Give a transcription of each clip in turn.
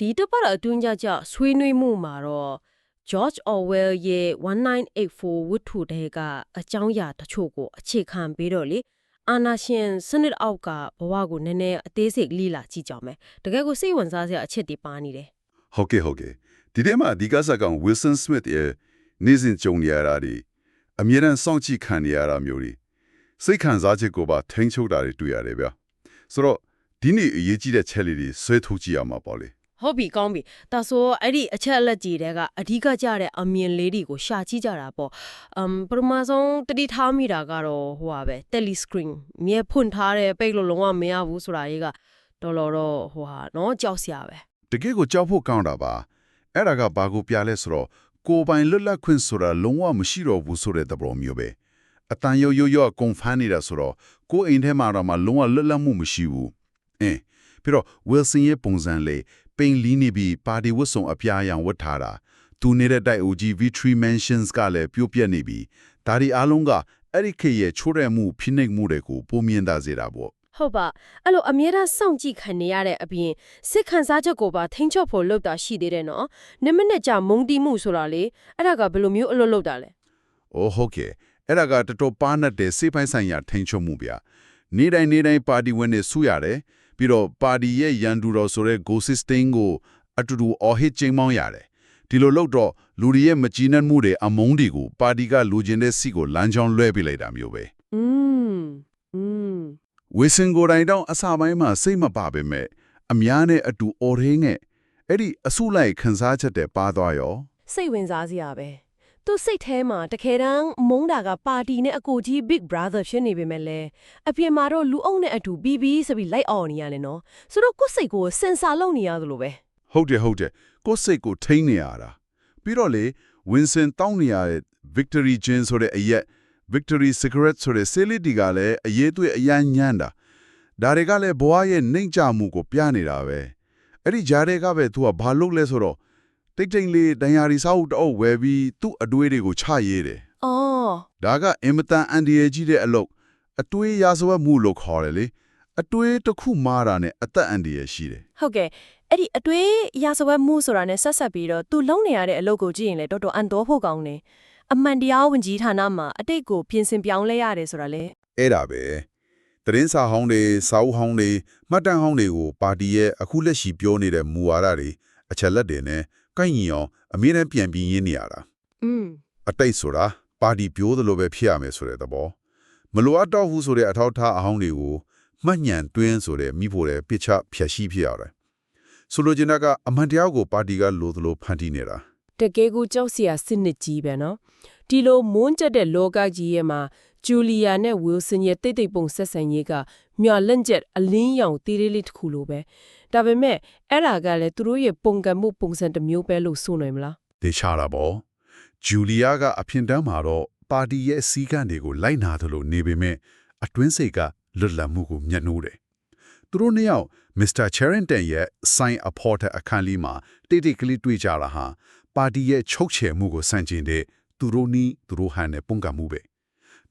ဒီတစ်ပတ်အတွင်းကြကြဆွေးနွေးမှုမှာတော့ George Orwell ရဲ့ 1984ဝတ္ထုတဲကအကြောင်းအရာတချို့ကိုအခြေခံပြီးတော့လေအာနာရှင်စနစ်အောက်ကဘဝကိုနည်းနည်းအသေးစိတ်လေ့လာကြည့်ကြမယ်တကယ်ကိုစိတ်ဝင်စားစရာအချက်တွေပါနေတယ်ဟုတ်ကဲ့ဟုတ်ကဲ့ဒီထဲမှာအဓိကစကောင် Wilson Smith ရဲ့နေ့စဉ်ကြုံနေရတာဒီအမြဲတမ်းစောင့်ကြည့်ခံနေရတာမျိုးတွေစိတ်ခံစားချက်ကိုပါထိန်းချုပ်တာတွေတွေ့ရတယ်ဗျာဆိုတော့ဒီနေ့အရေးကြီးတဲ့ချက်လေးတွေဆွဲထုတ်ကြည့်ရမှာပေါ့လေ ဟုတ်ပြီကောင်းပြီဒါဆိုအဲ့ဒီအချက်အလက်ကြီးတွေကအဓိကကြတဲ့အမြင်လေးတွေကိုရှာကြည့်ကြတာပေါ့အမ်ပထမဆုံးတတိထားမိတာကတော့ဟိုပါပဲ telescreen မြဲဖွင့်ထားတဲ့ပိတ်လို့လုံးဝမရဘူးဆိုတာကြီးကတော်တော်တော့ဟိုဟာနော်ကြောက်စရာပဲတကယ်ကိုကြောက်ဖို့ကောင်းတာပါအဲ့ဒါကဘာကိုပြလဲဆိုတော့ကိုယ်ပိုင်လွတ်လပ်ခွင့်ဆိုတာလုံးဝမရှိတော့ဘူးဆိုတဲ့သဘောမျိုးပဲအတန်ရိုးရိုးရိုးကွန်ဖန်နေတာဆိုတော့ကိုယ်အိမ်ထဲမှာတော့မှလုံးဝလွတ်လပ်မှုမရှိဘူးအင်းပြီးတော့ Wilson ရဲ့ပုံစံလေး ပိန်လီနေပြီးပါတီဝတ်စုံအပြားအရောင်ဝတ်ထားတာသူနေတဲ့တိုက်အိုကြီး V3 Mansions ကလည်းပြုတ်ပြက်နေပြီးဒါဒီအားလုံးကအဲ့ဒီခေတ်ရဲ့ချိုးတဲ့မှုဖိနှိပ်မှုတွေကိုပုံမြင်တာစေတာပေါ့ဟုတ်ပါအဲ့လိုအမြဲတမ်းစောင့်ကြည့်ခံနေရတဲ့အပြင်စစ်ခံစားချက်ကိုပါထိန်းချုပ်ဖို့လုပ်တာရှိသေးတယ်နော်နမနဲ့ကြာမုံတီးမှုဆိုတာလေအဲ့ဒါကဘယ်လိုမျိုးအလုပ်လုပ်တာလဲ။အိုးဟုတ်ကဲ့။အဲ့ဒါကတော်တော်ပါနတ်တဲ့စေပိုင်းဆိုင်ရာထိန်ချုံမှုဗျ။နေ့တိုင်းနေ့တိုင်းပါတီဝင်တွေဆူရတယ်။ ပြီးတော့ပါတီရဲ့ရန်သူတော်ဆိုတဲ့ Go System ကိုအတူတူအော်ဟစ်ချိန်မောင်းရတယ်။ဒီလိုလုပ်တော့လူတွေရဲ့မကြည်နပ်မှုတွေအမုန်းတွေကိုပါတီကလူကျင်တဲ့စီကိုလမ်းကြောင်းလွှဲပြလိုက်တာမျိုးပဲ อืมอืม ။ဝေစင်ကိုယ်တိုင်တော့အစာပိုင်းမှာစိတ်မပါပေမဲ့အများနဲ့အတူအော်ရင်းနဲ့အဲ့ဒီအဆုလိုက်ခန်းစားချက်တဲ့ပါသွားရော စိတ်ဝင်စားစရာပဲ သူစိတ်ထဲမှာတကယ်တမ်းမုန်းတာကပါတီနဲ့အကိုကြီး Big Brother ဖြစ်နေပေမဲ့လည်းအပြင်မှာတော့လူအုပ်နဲ့အတူပြီးပြီးဆိုပြီးလိုက်အော်နေရတယ်နော်ဆိုတော့ကိုယ့်စိတ်ကိုစင်ဆာလုပ်နေရသလိုပဲဟုတ်တယ်ဟုတ်တယ်ကိုယ်စိတ်ကိုထိန်းနေရတာပြီးတော့လေ Winston တောင်းနေရတဲ့ Victory Gin ဆိုတဲ့အရက် Victory Cigarette ဆိုတဲ့ဆေးလေးတီကလည်းအရေးသွေးအရန်ညံ့တာဒါတွေကလည်းဘဝရဲ့နှိမ့်ချမှုကိုပြနေတာပဲအဲ့ဒီဂျားတွေကပဲသူကဘာလုပ်လဲဆိုတော့ တိတ်တိတ်လေးဒဏ်ရာရီစာအုပ်တအုပ်ဝယ်ပြီးသူ့အတွေးတွေကိုချရေးတယ်အော်ဒါကအင်မတန်အန်ဒီယေကြီးတဲ့အလုပ်အတွေးရာဇဝတ်မှုလို့ခေါ်တယ်လေအတွေးတစ်ခုမားတာနဲ့အသက်အန်ဒီယေရှိတယ်ဟုတ်ကဲ့အဲ့ဒီအတွေးရာဇဝတ်မှုဆိုတာနဲ့ဆက်ဆက်ပြီးတော့သူလုံနေရတဲ့အလုပ်ကိုကြည့်ရင်လည်းတော်တော်အန်တော်ဖို့ကောင်းတယ်အမှန်တရားဝင်ကြီးဌာနမှာအတိတ်ကိုပြင်ဆင်ပြောင်းလဲရတယ်ဆိုတာလေအဲ့ဒါပဲသတင်းစာဟောင်းတွေစာအုပ်ဟောင်းတွေမှတ်တမ်းဟောင်းတွေကိုပါတီရဲ့အခုလက်ရှိပြောနေတဲ့မူဝါဒတွေအချက်လက်တွေနဲ့ ကိုက်ညီအောင်အမြဲတမ်းပြန်ပြီးရင်းနေရတာอืมအတိတ်ဆိုတာပါတီပြောသလိုပဲဖြစ်ရမယ်ဆိုတဲ့သဘောမလိုအပ်တော့ဘူးဆိုတဲ့အထောက်အထားအဟောင်းတွေကိုမှတ်ညံတွင်းဆိုတဲ့မိဖို့တဲ့ပစ်ချဖြက်ရှိဖြစ်ရတယ်ဆိုလိုချင်တာကအမှန်တရားကိုပါတီကလိုသလိုဖန်တီးနေတာတကယ်ကိုကြောက်စရာစစ်နစ်ကြီးပဲနော်ဒီလိုမွန်းကျက်တဲ့လောကကြီးရဲ့မှာဂျူလီယာနဲ့ဝီလ်ဆန်ရဲ့တိတ်တိတ်ပုံဆက်ဆံရေးကမျော်လင့်ချက်အလင်းရောင်တီးလေးလေးတစ်ခုလိုပဲဒါပေမဲ့အဲ့ဒါကလည်းသူတို့ရဲ့ပုံကံမှုပုံစံတစ်မျိုးပဲလို့ဆိုနိုင်မလားဒေချတာပေါ့ဂျူလီယာကအဖြစ်တမ်းမှာတော့ပါတီရဲ့စီကံတွေကိုလိုက်နာသလိုနေပေမဲ့အတွင်းစိတ်ကလွတ်လပ်မှုကိုမျက်နှိုးတယ်သူတို့နှစ်ယောက်မစ္စတာချယ်ရင်တန်ရဲ့ sign a porter အခန်းလေးမှာတိတ်တိတ်ကလေးတွေ့ကြတာဟာပါတီရဲ့ချုပ်ချယ်မှုကိုစန့်ကျင်တဲ့သူတို့နီးသူတို့ဟန်တဲ့ပုံကံမှုပဲ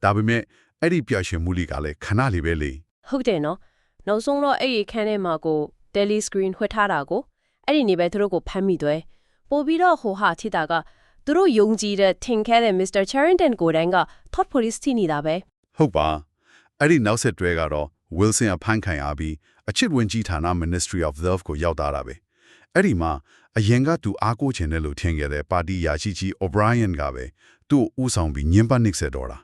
ဒါပေမဲ့အဲ့ဒီပြရှင်မှုလေးကလည်းခဏလေးပဲလေဟုတ်တယ်နော်နောက်ဆုံးတော့အဲ့ဒီခန်းထဲမှာကို tele screen ဖွက်ထားတာကိုအဲ့ဒီနေပဲသူတို့ကိုဖမ်းမိသွဲပို့ပြီးတော့ဟိုဟာထိတာကသူတို့ယုံကြည်တဲ့ထင်ခဲ့တဲ့ Mr. Charrington ကိုယ်တိုင်က thought police ထိနေတာပဲဟုတ်ပါအဲ့ဒီနောက်ဆက်တွဲကတော့ Wilson အဖမ်းခံရပြီးအချစ်ဝင်ကြီးဌာန Ministry of Love ကိုရောက်တာတာပဲအဲ့ဒီမှာအရင်ကသူအားကိုးချင်တယ်လို့ထင်ခဲ့တဲ့ပါတီယာရှိကြီး O'Brien ကပဲသူ့ကိုဥဆောင်ပြီးညှဉ်းပန်းနှိပ်စက်တော့တာ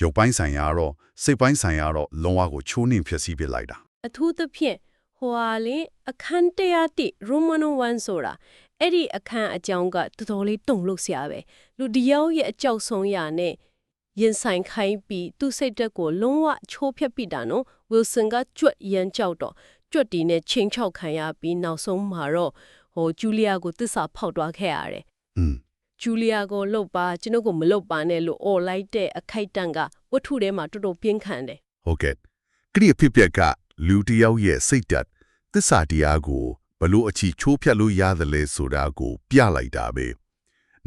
ရုပ်ပိုင်းဆိုင်ရာတော့စိတ်ပိုင်းဆိုင်ရာတော့လုံးဝကိုချိုးနှင်ဖြစ်စီပစ်လိုက်တာအထူးသဖြင့် ဟိုဟာလေအခန်းတရားတိ Romano 1ဆိုတာအဲ့ဒီအခန်းအကြောင်းကတော်တော်လေးတုံလို့ဆရာပဲလူတယောက်ရဲ့အကြောက်ဆုံးရာနဲ့ရင်ဆိုင်ခိုင်းပြီးသူ့စိတ်တက်ကိုလုံးဝချိုးဖျက်ပစ်တာနော် Wilson ကကြွက်ရမ်းကြောက်တော့ကြွက်တီနဲ့ချင်းချောက်ခံရပြီးနောက်ဆုံးမှာတော့ဟိုဂျူလီယာကိုတစ္ဆာဖောက်သွားခဲ့ရတယ် อืม ဂျူလီယာကိုလှုပ်ပါကျွန်ုပ်ကိုမလှုပ်ပါနဲ့လို့អော်လိုက်တဲ့အခိုက်အတန့်ကဝတ္ထုထဲမှာတော်တော်ပြင်းထန်တယ် ဟုတ်ကဲ့ကတိအဖြစ်ပြက်က လူတစ်ယောက်ရဲ့စိတ်ဓာတ်သစ္စာတရားကိုဘလို့အချီချိုးဖြတ်လို့ရတယ်လဲဆိုတာကို ပြလိုက်တာပဲ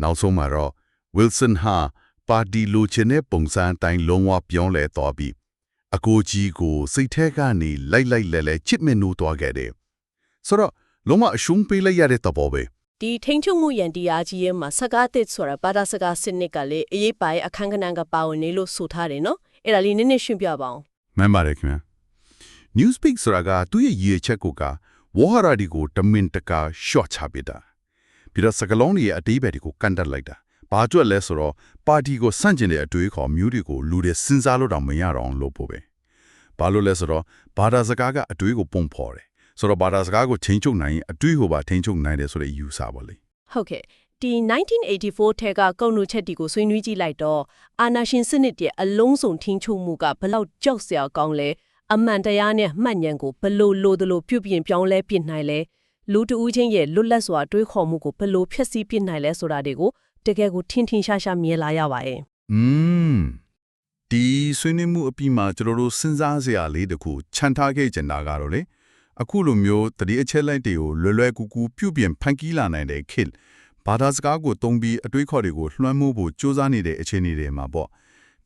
နောက်ဆုံးမှာတော့ Wilson ဟာပါတီလိုချင်တဲ့ပုံစံအတိုင်းလုံးဝပြောင်းလဲသွားပြီးအကိုကြီးကိုစိတ်ထဲကနေလိုက်လိုက်လဲလဲချစ်မနိုးသွားခဲ့တယ်ဆိုတော့လုံးဝအရှုံးပေးလိုက်ရတဲ့သဘောပဲဒီထိန်ချုပ်မှုရန်တရားကြီးရဲ့မှာစကားသစ်ဆိုတာဘာသာစကားစနစ်ကလည်းအရေးပါရဲ့အခန်းကဏ္ဍကပါဝင်နေလို့ဆိုထားတယ်နော်အဲ့ဒါလေးနည်းနည်းရှင်းပြပါအောင်မှန်ပါတယ်ခင်ဗျာ Newspeak ဆိုတာကသူ့ရဲ့ရည်ရွယ်ချက်ကိုကဝဟရာဒီကိုတမင်တကာ short ချပစ်တာပြီးတော့စကလုံးတွေရဲ့အတိပ္ပယ်တွေကိုကန်တက်လိုက်တာဘာကြွက်လဲဆိုတော့ပါတီကိုစန့်ကျင်တဲ့အတွေးခေါ်မျိုးတွေကိုလူတွေစဉ်းစားလို့တော့မရတော့အောင်လုပ်ဖို့ပဲဘာလို့လဲဆိုတော့ဘာသာစကားကအတွေးကိုပုံဖော်တယ်ဆိုတော့ဘာသာစကားကိုချိန်ချုပ်နိုင်ရင်အတွေးကိုပါချိန်ချုပ်နိုင်တယ်ဆိုတဲ့ယူဆပါလေဟုတ်ကဲ့ဒီ1984ထဲကကုံနုချက်တီကိုဆွေးနွေးကြည့်လိုက်တော့အာနာရှင်စနစ်ရဲ့အလုံးစုံထင်းချုပ်မှုကဘလောက်ကြောက်စရာကောင်းလဲ အမှန်တရားနဲ့မှတ်ဉဏ်ကိုဘလို့လိုသလိုပြုပြင်ပြောင်းလဲပြစ်နိုင်လဲလူတဦးချင်းရဲ့လွတ်လပ်စွာတွေးခေါ်မှုကိုဘလို့ဖျက်ဆီးပြစ်နိုင်လဲဆိုတာတွေကိုတကယ်ကိုထင်းထင်းရှားရှားမြင်လာရပါရဲ့ อืมဒီဆွေးနွေးမှုအပြီးမှာကျွန်တော်တို့စဉ်းစားစရာလေးတစ်ခုခြံထားခဲ့ကြတာကတော့လေအခုလိုမျိုးတတိအချက်လိုက်တွေကိုလွယ်လွယ်ကူကူပြုပြင်ဖန်တီးလာနိုင်တဲ့ခေတ်ဘာသာစကားကိုသုံးပြီးအတွေးခေါ်တွေကိုလွှမ်းမိုးဖို့စ조사နေတဲ့အခြေအနေတွေမှာပေါ့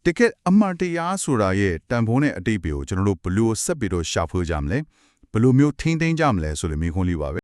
တကယ်အမှန်တရားဆိုတာရဲ့တန်ဖိုးနဲ့အတိတ်တွေကိုကျွန်တော်တို့ဘယ်လို့ဆက်ပြီးတော့ရှာဖွေကြမလဲဘယ်လိုမျိုးထိန်းသိမ်းကြမလဲဆိုတဲ့မိခွန်းလေးပါပဲ